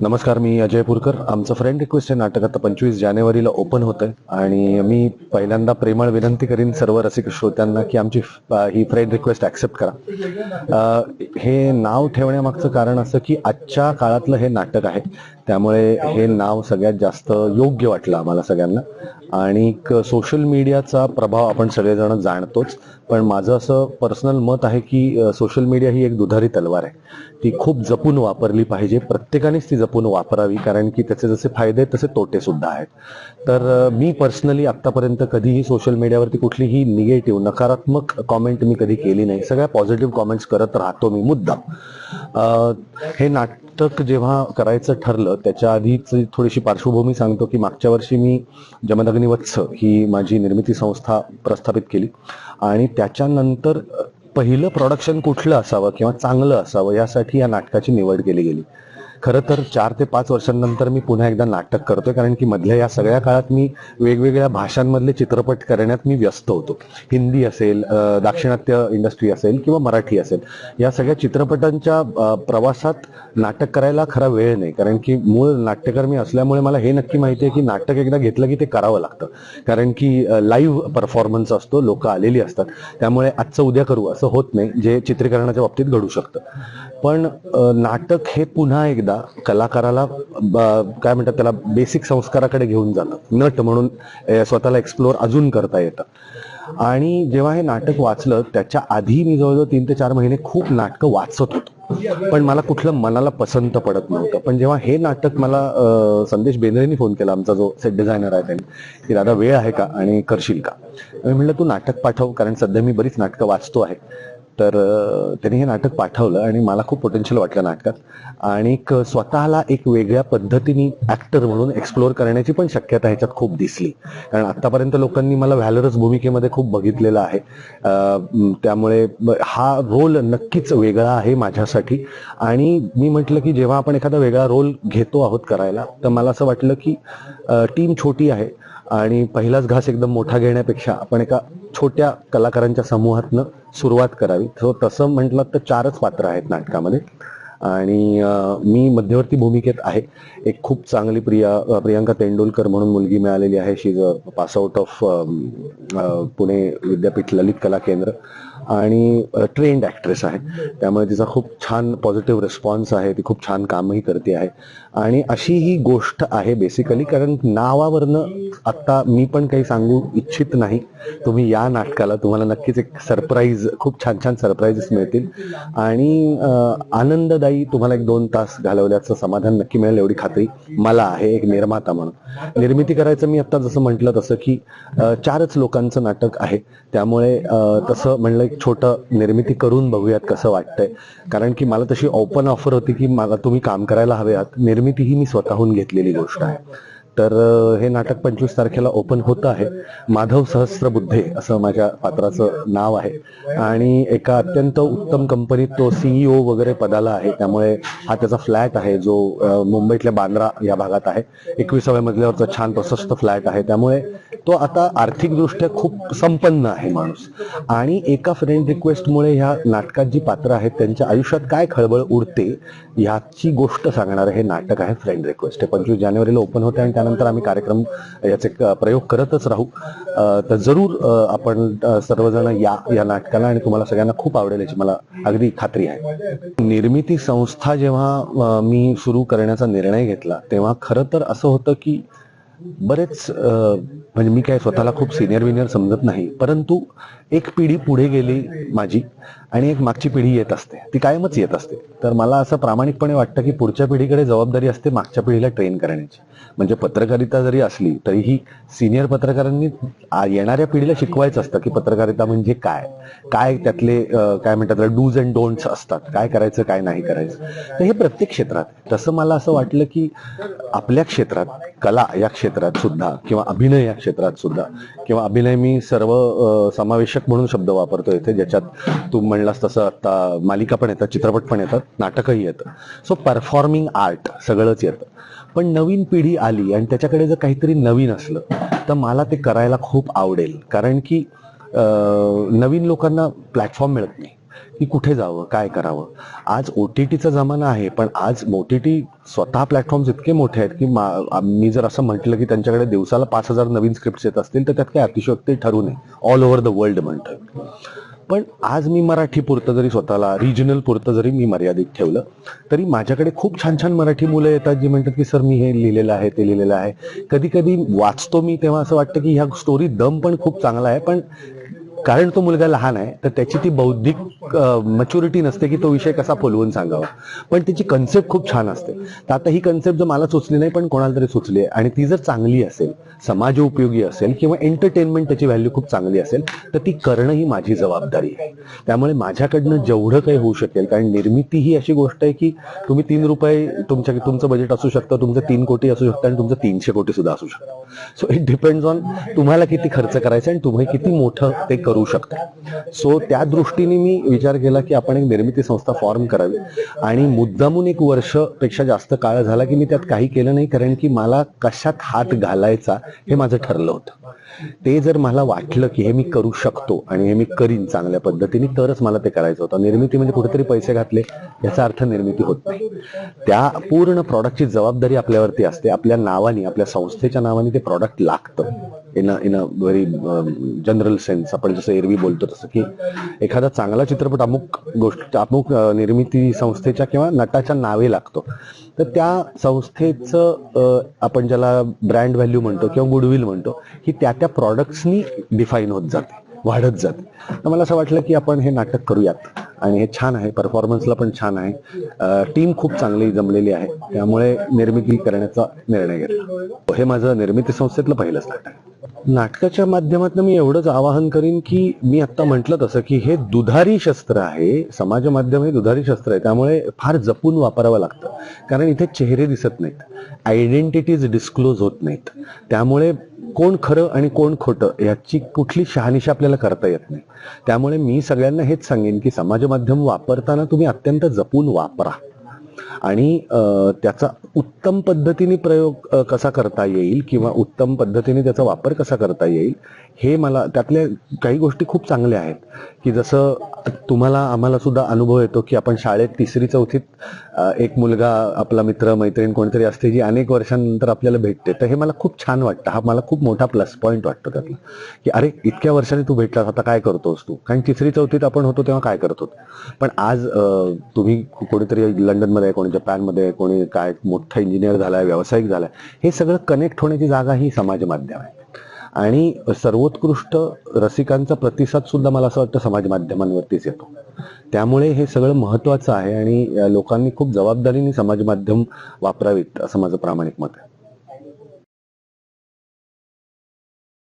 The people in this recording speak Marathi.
नमस्कार मी अजय पुरकर. आमचं फ्रेंड रिक्वेस्ट हे नाटक. आता पंचवीस जानेवारीला ओपन होतंय. आणि मी पहिल्यांदा प्रेमळ विनंती करीन सर्व रसिक श्रोत्यांना की आमची ही फ्रेंड रिक्वेस्ट ऍक्सेप्ट करा. हे नाव ठेवण्यामागचं कारण असं की आजच्या काळातलं हे नाटक आहे. त्यामुळे हे नाव सगळ्यात जास्त योग्य वाटलं आम्हाला सगळ्यांना. आणि सोशल मीडियाचा प्रभाव आपण सगळेजण जाणतोच. पण माझं असं पर्सनल मत आहे की सोशल मीडिया ही एक दुधारी तलवार आहे. ती खूप जपून वापरली पाहिजे. प्रत्येकानेच ती जपून वापरावी कारण की त्याचे जसे फायदे आहेत, तसे तोटे सुद्धा आहेत. तर मी पर्सनली आतापर्यंत कधीही सोशल मीडियावरती कुठलीही निगेटिव्ह नकारात्मक कॉमेंट मी कधी केली नाही. सगळ्या पॉझिटिव्ह कॉमेंट्स करत राहतो मी मुद्दाम. हे नाटक जेव्हा करायचं ठरलं त्याच्या आधीच थोडीशी पार्श्वभूमी सांगतो की मागच्या वर्षी मी जमदग्नी वत्स ही माझी निर्मिती संस्था प्रस्थापित केली. आणि त्याच्यानंतर पहिलं प्रोडक्शन कुठलं असावं किंवा चांगलं असावं यासाठी या नाटकाची निवड केली गेली. खरं तर चार ते पाच वर्षांनंतर मी पुन्हा एकदा नाटक करतोय कारण की मधल्या या सगळ्या काळात मी वेगवेगळ्या भाषांमधले चित्रपट करण्यात मी व्यस्त होतो. हिंदी असेल दाक्षिणात्य इंडस्ट्री असेल किंवा मराठी असेल या सगळ्या चित्रपटांच्या प्रवासात नाटक करायला खरा वेळ नाही. कारण की मूळ नाट्यकार मी असल्यामुळे मला हे नक्की माहिती आहे की नाटक एकदा घेतलं की ते करावं लागतं. कारण की लाईव्ह परफॉर्मन्स असतो लोक आलेली असतात. त्यामुळे आजचं उद्या करू असं होत नाही जे चित्रीकरणाच्या बाबतीत घडू शकतं. पण नाटक हे पुन्हा एकदा कलाकाराला काय म्हणतात त्याला बेसिक संस्काराकडे घेऊन जातं नट म्हणून स्वतःला एक्सप्लोअर अजून करता येतं. आणि जेव्हा हे नाटक वाचलं त्याच्या आधी मी जवळजवळ तीन ते चार महिने खूप नाटकं वाचत होतो. पण मला कुठलं मनाला पसंत पडत नव्हतं. पण जेव्हा हे नाटक मला संदेश बेंद्रेनी फोन केला आमचा जो सेट डिझायनर आहे त्यांनी की दादा वेळ आहे का आणि करशील का? मी म्हटलं तू नाटक पाठव कारण सध्या मी बरीच नाटकं वाचतो आहे. तर त्यांनी हे नाटक पाठवलं आणि मला खूप पोटेन्शियल वाटलं नाटकात. आणि स्वतःला एक वेगळ्या पद्धतीने ऍक्टर म्हणून एक्सप्लोअर करण्याची पण शक्यता ह्याच्यात खूप दिसली. कारण आतापर्यंत लोकांनी मला व्हॅलरस भूमिकेमध्ये खूप बघितलेलं आहे. त्यामुळे हा रोल नक्कीच वेगळा आहे माझ्यासाठी. आणि मी म्हटलं की जेव्हा आपण एखादा वेगळा रोल घेतो आहोत करायला तर मला असं वाटलं की टीम छोटी आहे. आणि पहिलाच घास एकदम मोठा घेण्यापेक्षा आपण एका छोट्या कलाकारांच्या समूहातनं सुरुवात करावी. सो तसं म्हटलं तर चारच पात्र आहेत नाटकामध्ये. आणि मी मध्यवर्ती भूमिकेत आहे. एक खूप चांगली प्रिया प्रियांका तेंडुलकर म्हणून मुलगी मिळालेली आहे. She is pass out of Pune विद्यापीठ ललित कला केंद्र. आणि ट्रेंड ऍक्ट्रेस आहे. त्यामुळे तिचा खूप छान पॉझिटिव्ह रिस्पॉन्स आहे ती खूप छान कामही करते आहे. आणि अशी ही गोष्ट आहे बेसिकली कारण नावावरनं आत्ता मी पण काही सांगू इच्छित नाही. तुम्ही या नाटकाला तुम्हाला नक्कीच एक सरप्राईज खूप छान छान सरप्राईजेस मिळतील. आणि आनंददायी तुम्हाला एक दोन तास घालवल्याचं समाधान नक्की मिळेल एवढी खात्री मला आहे एक निर्माता म्हणून. निर्मिती करायचं मी आता जसं म्हटलं तसं की चारच लोकांचं नाटक आहे. त्यामुळे तसं म्हणलं एक छोटं निर्मिती करून बघूयात कसं वाटतंय. कारण की मला तशी ओपन ऑफर होती की मला तुम्ही काम करायला हवे आहात निर्मिती ही मी स्वतःहून घेतलेली गोष्ट आहे. तर हे नाटक पंचवीस तारखेला ओपन होतं आहे. माधव सहस्रबुद्धे असं माझ्या पात्राचं नाव आहे. आणि एका अत्यंत उत्तम कंपनीत तो सीईओ वगैरे पदाला आहे. त्यामुळे हा त्याचा फ्लॅट आहे जो मुंबईतल्या बांद्रा या भागात आहे. एकविसाव्या मजल्यावरचा छान प्रशस्त फ्लॅट आहे. त्यामुळे तो आता आर्थिकदृष्ट्या खूप संपन्न आहे माणूस. आणि एका फ्रेंड रिक्वेस्टमुळे ह्या नाटकात जी पात्र आहेत त्यांच्या आयुष्यात काय खळबळ उडते ह्याची गोष्ट सांगणारं हे नाटक आहे फ्रेंड रिक्वेस्ट हे पंचवीस जानेवारीला ओपन होते आणि त्यानंतर आम्ही कार्यक्रम याचे प्रयोग करतच राहू. तर जरूर आपण सर्वजण या या नाटकाला आणि तुम्हाला सगळ्यांना खूप आवडेल याची मला अगदी खात्री आहे. निर्मिती संस्था जेव्हा मी सुरू करण्याचा निर्णय घेतला तेव्हा खरं तर असं होतं की बरेच म्हणजे मी काय स्वतःला खूप सिनियर विनियर समजत नाही परंतु एक पिढी पुढे गेली माझी. आणि एक मागची पिढी येत असते. ती कायमच येत असते. तर मला असं प्रामाणिकपणे वाटतं की पुढच्या पिढीकडे जबाबदारी असते मागच्या पिढीला ट्रेन करण्याची. म्हणजे पत्रकारिता जरी असली तरीही सिनियर पत्रकारांनी येणाऱ्या पिढीला शिकवायचं असतं की पत्रकारिता म्हणजे काय? काय त्यातले काय म्हणतात डूज अँड डोंट्स असतात. काय करायचं काय नाही करायचं. तर हे प्रत्येक क्षेत्रात. तसं मला असं वाटलं की आपल्या क्षेत्रात कला या क्षेत्रात सुद्धा किंवा अभिनय या क्षेत्रात सुद्धा किंवा अभिनय मी सर्व समावेशक म्हणून शब्द वापरतो इथे ज्याच्यात तू म्हण म्हणलास तसं आता मालिका पण येतात चित्रपट पण येतात नाटकही येतं. सो परफॉर्मिंग आर्ट सगळंच येतं. पण नवीन पिढी आली आणि त्याच्याकडे जर काहीतरी नवीन असलं तर मला ते करायला खूप आवडेल. कारण की नवीन लोकांना प्लॅटफॉर्म मिळत नाही. की कुठे जावं काय करावं. आज ओ टी टीचा जमाना आहे पण आज ओ टी टी स्वतः प्लॅटफॉर्म्स इतके मोठे आहेत की मी जर असं म्हटलं की त्यांच्याकडे दिवसाला पाच हजार नवीन स्क्रिप्ट येत असतील तर त्यात काही अतिशयोक्ती ठरू नये. ऑल ओव्हर द वर्ल्ड म्हणतात पण आज मी मराठी पुरतं जरी स्वतःला रिजनल पुरतं जरी मी मर्यादित ठेवलं तरी माझ्याकडे खूप छान छान मराठी मुलं येतात जी म्हणतात की सर मी हे लिहिलेलं आहे ते लिहिलेलं आहे. कधी कधी वाचतो मी तेव्हा असं वाटतं की ह्या स्टोरी दम पण खूप चांगला आहे. पण कारण तो मुलगा लहान आहे तर त्याची ती बौद्धिक मॅच्युरिटी नसते की तो विषय कसा फुलवून सांगावा. पण त्याची कन्सेप्ट खूप छान असते. तर आता ही कन्सेप्ट जर मला सुचली नाही पण कोणाला तरी सुचली आहे. आणि ती जर चांगली असेल समाज उपयोगी असेल किंवा एंटरटेनमेंट त्याची व्हॅल्यू खूप चांगली असेल तर ती करणं ही माझी जबाबदारी आहे. त्यामुळे माझ्याकडनं जेवढं काही होऊ शकेल कारण निर्मिती ही अशी गोष्ट आहे की तुम्ही तीन रुपये तुमच्या तुमचं बजेट असू शकतं तुमचं तीन कोटी असू शकतं आणि तुमचं तीनशे कोटी सुद्धा असू शकतं. सो इट डिपेंड्स ऑन तुम्हाला किती खर्च करायचा आणि तुम्ही किती मोठं ते करू शकता. सो त्या दृष्टीने मी विचार केला की आपण एक निर्मिती संस्था फॉर्म करावी. आणि मुद्दामून एक वर्षपेक्षा जास्त काळ झाला की मी त्यात काही केलं नाही कारण की मला कशात हात घालायचा हे माझं ठरलं होतं. ते जर मला वाटलं की हे मी करू शकतो आणि हे मी करीन चांगल्या पद्धतीने तरच मला ते करायचं होतं. निर्मिती म्हणजे कुठेतरी पैसे घातले याचा अर्थ निर्मिती होत नाही. त्या पूर्ण प्रॉडक्टची जबाबदारी आपल्यावरती असते. आपल्या नावाने आपल्या संस्थेच्या नावाने ते प्रॉडक्ट लागतं. In a in a very general sense आपण जसं एरवी बोलतो तसं की एखादा चांगला चित्रपट अमुक गोष्ट अमुक निर्मिती संस्थेच्या किंवा नटाच्या नावे लागतो. तर त्या संस्थेचं आपण ज्याला ब्रँड व्हॅल्यू म्हणतो किंवा गुडविल म्हणतो ही त्या त्या प्रॉडक्ट्सनी डिफाईन होत जाते वाढत जाते. तर मला असं वाटलं की आपण हे नाटक करूयात. आणि हे छान आहे परफॉर्मन्सला पण छान आहे. टीम खूप चांगली जमलेली आहे. त्यामुळे निर्मिती करण्याचा निर्णय घेतला. हे माझं निर्मिती संस्थेतलं पहिलंच नाटक. आहे. नाटकाच्या माध्यमातून मी एवढंच आवाहन करीन की मी आत्ता म्हटलं तसं की हे दुधारी शस्त्र आहे समाज माध्यम हे दुधारी शस्त्र आहे त्यामुळे फार जपून वापरावं लागतं. कारण इथे चेहरे दिसत नाहीत. आयडेंटिटीज डिस्क्लोज होत नाहीत. त्यामुळे कोण खरं आणि कोण खोटं याची कुठली शहानिशा आपल्याला करता येत नाही. त्यामुळे मी सगळ्यांना हेच सांगेन की समाज माध्यम वापरताना तुम्ही अत्यंत जपून वापरा. आणि त्याचा उत्तम पद्धतीने प्रयोग कसा करता येईल किंवा उत्तम पद्धतीने त्याचा वापर कसा करता येईल हे मला त्यातल्या काही गोष्टी खूप चांगल्या आहेत. की जसं तुम्हाला आम्हाला सुद्धा अनुभव येतो की आपण शाळेत तिसरी चौथीत एक मुलगा आपला मित्र मैत्रीण कोणतरी असते जी अनेक वर्षांनंतर आपल्याला भेटते. तर हे मला खूप छान वाटतं. हा मला खूप मोठा प्लस पॉईंट वाटतो त्यातला. की अरे इतक्या वर्षांनी तू भेटलास आता काय करतोस तू? कारण तिसरी चौथीत आपण होतो तेव्हा काय करतो पण आज तुम्ही कोणीतरी लंडनमध्ये कोणी जपानमध्ये कोणी काय मोठं इंजिनियर झालाय व्यावसायिक झालाय हे सगळं कनेक्ट होण्याची जागा ही समाज माध्यम आहे. आणि सर्वोत्कृष्ट रसिकांचा प्रतिसाद सुद्धा मला असं वाटतं समाज माध्यमांवरतीच येतो. त्यामुळे हे सगळं महत्वाचं आहे आणि लोकांनी खूप जबाबदारीने समाज माध्यम वापरावीत असं माझं प्रामाणिक मत आहे.